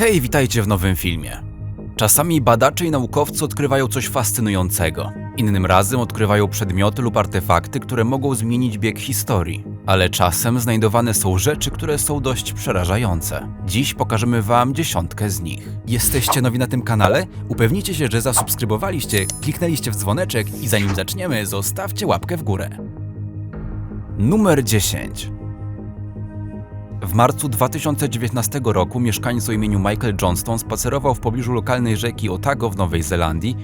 Hej, witajcie w nowym filmie. Czasami badacze i naukowcy odkrywają coś fascynującego. Innym razem odkrywają przedmioty lub artefakty, które mogą zmienić bieg historii. Ale czasem znajdowane są rzeczy, które są dość przerażające. Dziś pokażemy Wam dziesiątkę z nich. Jesteście nowi na tym kanale? Upewnijcie się, że zasubskrybowaliście, kliknęliście w dzwoneczek i zanim zaczniemy, zostawcie łapkę w górę. Numer 10. W marcu 2019 roku mieszkaniec o imieniu Michael Johnston spacerował w pobliżu lokalnej rzeki Otago w Nowej Zelandii,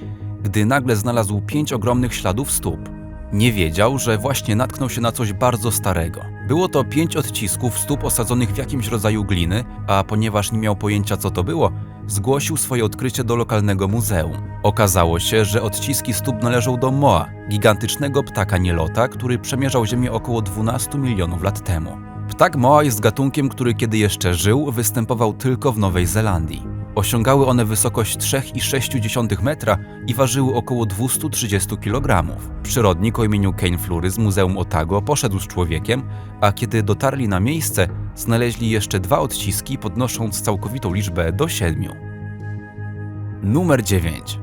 gdy nagle znalazł pięć ogromnych śladów stóp. Nie wiedział, że właśnie natknął się na coś bardzo starego. Było to pięć odcisków stóp osadzonych w jakimś rodzaju gliny, a ponieważ nie miał pojęcia co to było, zgłosił swoje odkrycie do lokalnego muzeum. Okazało się, że odciski stóp należą do Moa, gigantycznego ptaka nielota, który przemierzał Ziemię około 12 milionów lat temu. Ptak Moa jest gatunkiem, który kiedy jeszcze żył, występował tylko w Nowej Zelandii. Osiągały one wysokość 3,6 metra i ważyły około 230 kg. Przyrodnik o imieniu Kane Flury z Muzeum Otago poszedł z człowiekiem, a kiedy dotarli na miejsce, znaleźli jeszcze dwa odciski, podnosząc całkowitą liczbę do siedmiu. Numer 9.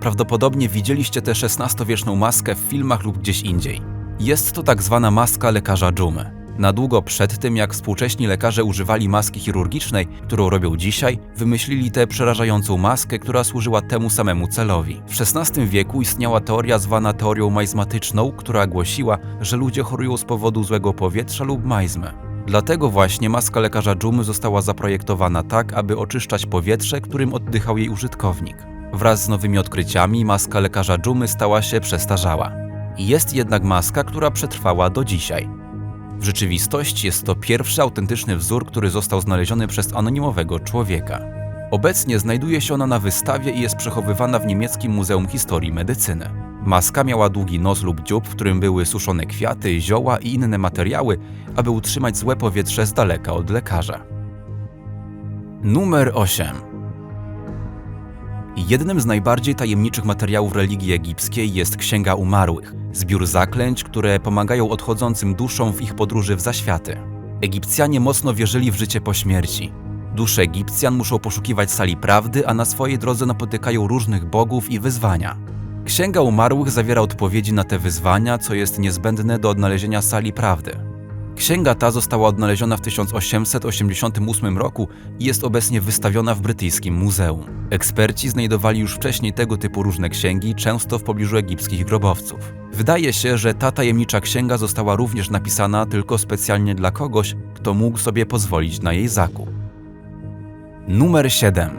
Prawdopodobnie widzieliście tę XVI-wieczną maskę w filmach lub gdzieś indziej. Jest to tak zwana maska lekarza dżumy. Na długo przed tym, jak współcześni lekarze używali maski chirurgicznej, którą robią dzisiaj, wymyślili tę przerażającą maskę, która służyła temu samemu celowi. W XVI wieku istniała teoria zwana teorią majzmatyczną, która głosiła, że ludzie chorują z powodu złego powietrza lub majzmy. Dlatego właśnie maska lekarza dżumy została zaprojektowana tak, aby oczyszczać powietrze, którym oddychał jej użytkownik. Wraz z nowymi odkryciami maska lekarza dżumy stała się przestarzała. Jest jednak maska, która przetrwała do dzisiaj. W rzeczywistości jest to pierwszy autentyczny wzór, który został znaleziony przez anonimowego człowieka. Obecnie znajduje się ona na wystawie i jest przechowywana w niemieckim Muzeum Historii Medycyny. Maska miała długi nos lub dziób, w którym były suszone kwiaty, zioła i inne materiały, aby utrzymać złe powietrze z daleka od lekarza. Numer 8. Jednym z najbardziej tajemniczych materiałów religii egipskiej jest Księga Umarłych, zbiór zaklęć, które pomagają odchodzącym duszom w ich podróży w zaświaty. Egipcjanie mocno wierzyli w życie po śmierci. Dusze Egipcjan muszą poszukiwać sali prawdy, a na swojej drodze napotykają różnych bogów i wyzwania. Księga Umarłych zawiera odpowiedzi na te wyzwania, co jest niezbędne do odnalezienia sali prawdy. Księga ta została odnaleziona w 1888 roku i jest obecnie wystawiona w brytyjskim muzeum. Eksperci znajdowali już wcześniej tego typu różne księgi, często w pobliżu egipskich grobowców. Wydaje się, że ta tajemnicza księga została również napisana tylko specjalnie dla kogoś, kto mógł sobie pozwolić na jej zakup. Numer 7.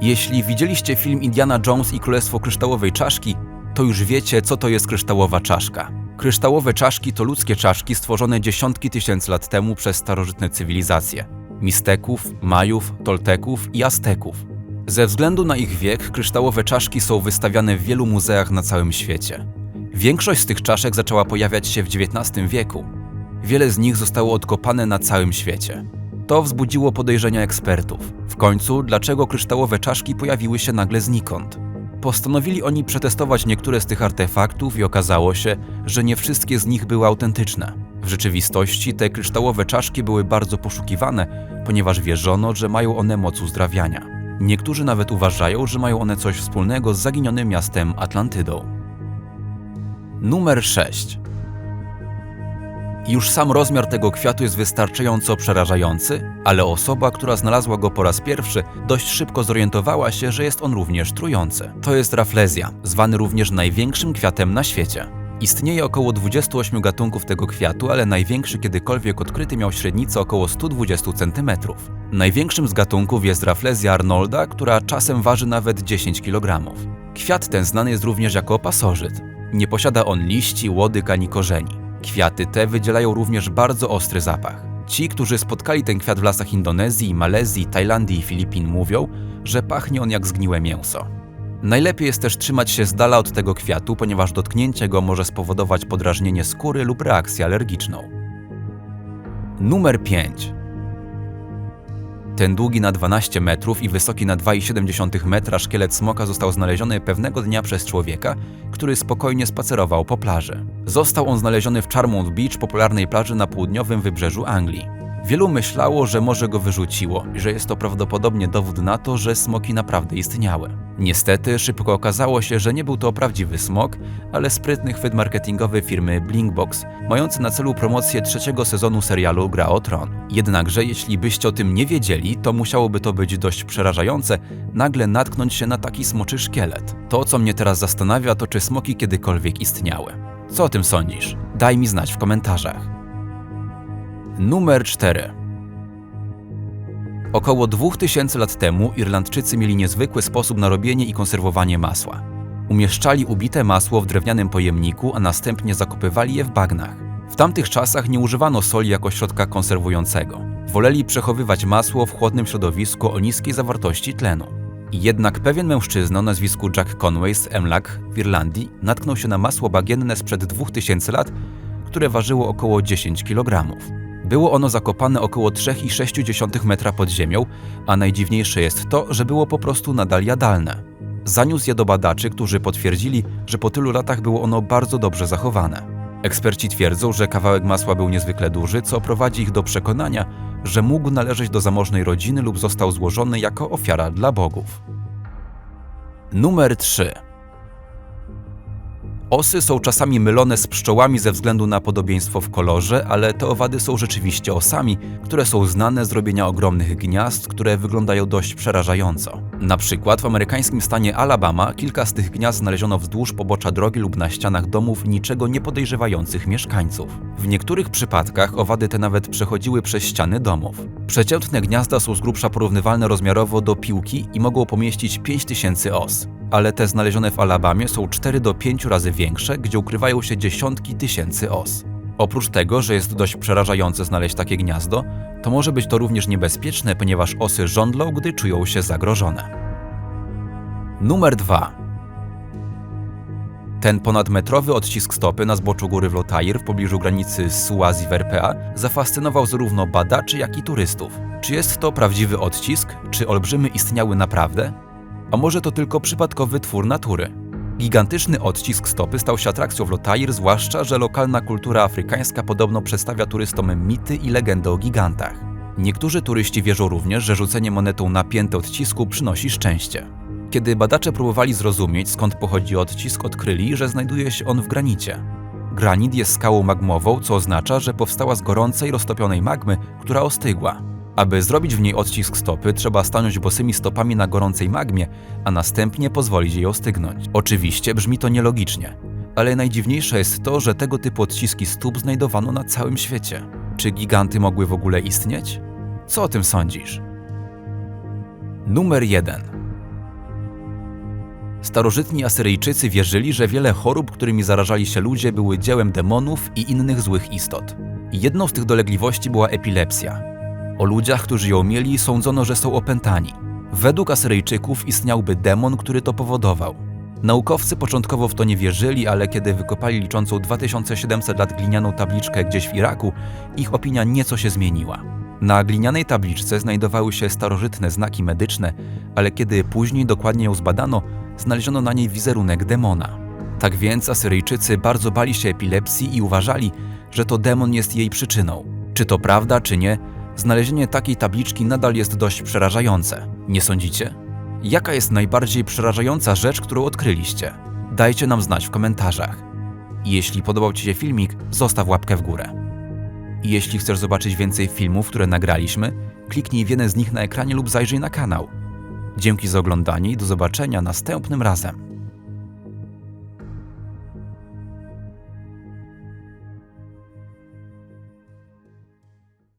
Jeśli widzieliście film Indiana Jones i Królestwo Kryształowej Czaszki, to już wiecie, co to jest kryształowa czaszka. Kryształowe czaszki to ludzkie czaszki stworzone dziesiątki tysięcy lat temu przez starożytne cywilizacje Misteków, Majów, Tolteków i Azteków. Ze względu na ich wiek, kryształowe czaszki są wystawiane w wielu muzeach na całym świecie. Większość z tych czaszek zaczęła pojawiać się w XIX wieku. Wiele z nich zostało odkopane na całym świecie. To wzbudziło podejrzenia ekspertów. W końcu, dlaczego kryształowe czaszki pojawiły się nagle znikąd? Postanowili oni przetestować niektóre z tych artefaktów i okazało się, że nie wszystkie z nich były autentyczne. W rzeczywistości te kryształowe czaszki były bardzo poszukiwane, ponieważ wierzono, że mają one moc uzdrawiania. Niektórzy nawet uważają, że mają one coś wspólnego z zaginionym miastem Atlantydą. Numer 6. Już sam rozmiar tego kwiatu jest wystarczająco przerażający, ale osoba, która znalazła go po raz pierwszy, dość szybko zorientowała się, że jest on również trujący. To jest raflezja, zwany również największym kwiatem na świecie. Istnieje około 28 gatunków tego kwiatu, ale największy kiedykolwiek odkryty miał średnicę około 120 cm. Największym z gatunków jest raflezja Arnolda, która czasem waży nawet 10 kg. Kwiat ten znany jest również jako pasożyt. Nie posiada on liści, łodyg ani korzeni. Kwiaty te wydzielają również bardzo ostry zapach. Ci, którzy spotkali ten kwiat w lasach Indonezji, Malezji, Tajlandii i Filipin mówią, że pachnie on jak zgniłe mięso. Najlepiej jest też trzymać się z dala od tego kwiatu, ponieważ dotknięcie go może spowodować podrażnienie skóry lub reakcję alergiczną. Numer 5. Ten długi na 12 metrów i wysoki na 2,7 metra szkielet smoka został znaleziony pewnego dnia przez człowieka, który spokojnie spacerował po plaży. Został on znaleziony w Charmouth Beach, popularnej plaży na południowym wybrzeżu Anglii. Wielu myślało, że może go wyrzuciło i że jest to prawdopodobnie dowód na to, że smoki naprawdę istniały. Niestety szybko okazało się, że nie był to prawdziwy smok, ale sprytny chwyt marketingowy firmy Blinkbox, mający na celu promocję trzeciego sezonu serialu Gra o Tron. Jednakże jeśli byście o tym nie wiedzieli, to musiałoby to być dość przerażające, nagle natknąć się na taki smoczy szkielet. To, co mnie teraz zastanawia, to czy smoki kiedykolwiek istniały. Co o tym sądzisz? Daj mi znać w komentarzach. Numer 4. Około 2000 lat temu Irlandczycy mieli niezwykły sposób na robienie i konserwowanie masła. Umieszczali ubite masło w drewnianym pojemniku, a następnie zakopywali je w bagnach. W tamtych czasach nie używano soli jako środka konserwującego. Woleli przechowywać masło w chłodnym środowisku o niskiej zawartości tlenu. Jednak pewien mężczyzna o nazwisku Jack Conway z Emlak w Irlandii natknął się na masło bagienne sprzed 2000 lat, które ważyło około 10 kg. Było ono zakopane około 3,6 metra pod ziemią, a najdziwniejsze jest to, że było po prostu nadal jadalne. Zaniósł je do badaczy, którzy potwierdzili, że po tylu latach było ono bardzo dobrze zachowane. Eksperci twierdzą, że kawałek masła był niezwykle duży, co prowadzi ich do przekonania, że mógł należeć do zamożnej rodziny lub został złożony jako ofiara dla bogów. Numer 3. Osy są czasami mylone z pszczołami ze względu na podobieństwo w kolorze, ale te owady są rzeczywiście osami, które są znane z robienia ogromnych gniazd, które wyglądają dość przerażająco. Na przykład w amerykańskim stanie Alabama kilka z tych gniazd znaleziono wzdłuż pobocza drogi lub na ścianach domów niczego nie podejrzewających mieszkańców. W niektórych przypadkach owady te nawet przechodziły przez ściany domów. Przeciętne gniazda są z grubsza porównywalne rozmiarowo do piłki i mogą pomieścić 5000 os ale te znalezione w Alabamie są 4 do 5 razy większe, gdzie ukrywają się dziesiątki tysięcy os. Oprócz tego, że jest dość przerażające znaleźć takie gniazdo, to może być to również niebezpieczne, ponieważ osy żądlą, gdy czują się zagrożone. Numer 2. Ten ponadmetrowy odcisk stopy na zboczu góry Vlotair w pobliżu granicy z Suazji w RPA zafascynował zarówno badaczy, jak i turystów. Czy jest to prawdziwy odcisk? Czy olbrzymy istniały naprawdę? A może to tylko przypadkowy twór natury? Gigantyczny odcisk stopy stał się atrakcją w Lotair, zwłaszcza, że lokalna kultura afrykańska podobno przedstawia turystom mity i legendy o gigantach. Niektórzy turyści wierzą również, że rzucenie monetą na piętę odcisku przynosi szczęście. Kiedy badacze próbowali zrozumieć, skąd pochodzi odcisk, odkryli, że znajduje się on w granicie. Granit jest skałą magmową, co oznacza, że powstała z gorącej, roztopionej magmy, która ostygła. Aby zrobić w niej odcisk stopy, trzeba stanąć bosymi stopami na gorącej magmie, a następnie pozwolić jej ostygnąć. Oczywiście brzmi to nielogicznie, ale najdziwniejsze jest to, że tego typu odciski stóp znajdowano na całym świecie. Czy giganty mogły w ogóle istnieć? Co o tym sądzisz? Numer 1. Starożytni Asyryjczycy wierzyli, że wiele chorób, którymi zarażali się ludzie, były dziełem demonów i innych złych istot. Jedną z tych dolegliwości była epilepsja. O ludziach, którzy ją mieli, sądzono, że są opętani. Według Asyryjczyków istniałby demon, który to powodował. Naukowcy początkowo w to nie wierzyli, ale kiedy wykopali liczącą 2700 lat glinianą tabliczkę gdzieś w Iraku, ich opinia nieco się zmieniła. Na glinianej tabliczce znajdowały się starożytne znaki medyczne, ale kiedy później dokładnie ją zbadano, znaleziono na niej wizerunek demona. Tak więc Asyryjczycy bardzo bali się epilepsji i uważali, że to demon jest jej przyczyną. Czy to prawda, czy nie, Znalezienie takiej tabliczki nadal jest dość przerażające. Nie sądzicie? Jaka jest najbardziej przerażająca rzecz, którą odkryliście? Dajcie nam znać w komentarzach. Jeśli podobał Ci się filmik, zostaw łapkę w górę. Jeśli chcesz zobaczyć więcej filmów, które nagraliśmy, kliknij w jeden z nich na ekranie lub zajrzyj na kanał. Dzięki za oglądanie i do zobaczenia następnym razem.